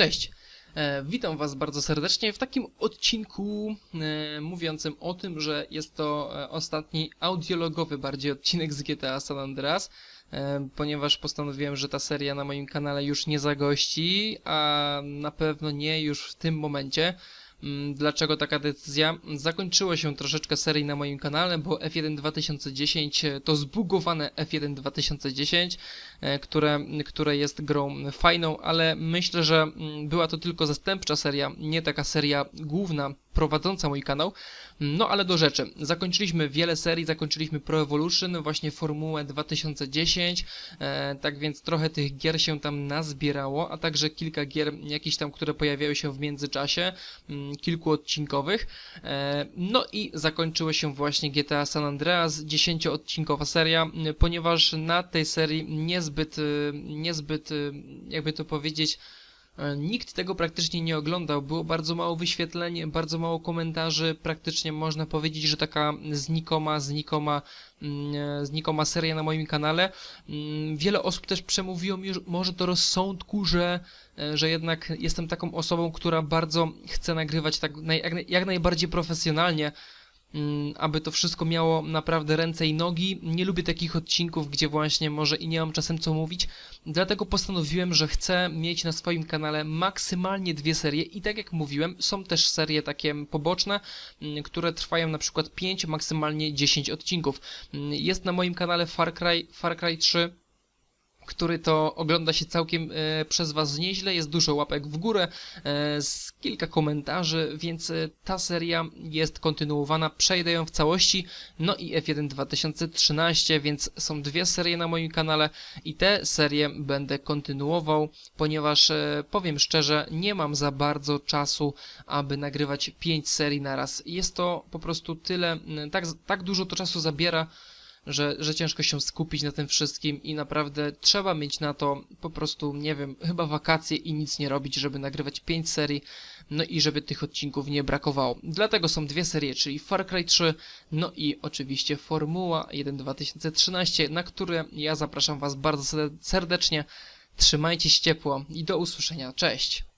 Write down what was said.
Cześć! E, witam Was bardzo serdecznie w takim odcinku e, mówiącym o tym, że jest to e, ostatni audiologowy bardziej odcinek z GTA San Andreas, ponieważ postanowiłem, że ta seria na moim kanale już nie zagości, a na pewno nie już w tym momencie. Mm, Dlaczego taka decyzja? Zakończyło się troszeczkę serii na moim kanale, bo F1 2010 e, to zbugowane F1 2010, e, które, które jest grą fajną, ale myślę, że mm, była to tylko zastępcza seria, nie taka seria główna prowadząca mój kanał. No ale do rzeczy. Zakończyliśmy wiele serii, zakończyliśmy Pro Evolution, właśnie Formułę 2010, e, tak więc trochę tych gier się tam nazbierało, a także kilka gier jakichś tam, które pojawiały się w międzyczasie, mm, kilku odcinkowych. E, no i zakończyło się właśnie GTA San Andreas, 10-odcinkowa seria, ponieważ na tej serii niezbyt, y, niezbyt, y, jakby to powiedzieć, E, Nikt tego praktycznie nie oglądał, było bardzo mało wyświetleń, bardzo mało komentarzy, praktycznie można powiedzieć, że taka znikoma, znikoma, mm, e, znikoma seria na moim kanale. Mm, Wiele osób też przemówiło mi że może do rozsądku, że, e, że jednak jestem taką osobą, która bardzo chce nagrywać tak jak, naj- jak najbardziej profesjonalnie, aby to wszystko miało naprawdę ręce i nogi. Nie lubię takich odcinków, gdzie właśnie może i nie mam czasem co mówić, dlatego postanowiłem, że chcę mieć na swoim kanale maksymalnie dwie serie i tak jak mówiłem, są też serie takie poboczne, mm, które trwają na przykład 5, maksymalnie 10 odcinków. Mm, Jest na moim kanale Far Cry, Far Cry 3, który to ogląda się całkiem e, przez Was nieźle, jest dużo łapek w górę, e, z kilka komentarzy, więc e, ta seria jest kontynuowana, przejdę ją w całości, no i F1 2013, więc są dwie serie na moim kanale i te serie będę kontynuował, ponieważ powiem szczerze, nie mam za bardzo czasu, aby nagrywać 5 serii naraz. Jest to po prostu tyle, tak, tak dużo to czasu zabiera, że, że ciężko się skupić na tym wszystkim i naprawdę trzeba mieć na to po prostu, nie wiem, chyba wakacje i nic nie robić, żeby nagrywać 5 serii, no i żeby tych odcinków nie brakowało. Dlatego są dwie serie, czyli Far Cry 3, no i oczywiście Formuła 1 2013, na które ja zapraszam Was bardzo serde- serdecznie. Trzymajcie się ciepło i do usłyszenia. Cześć!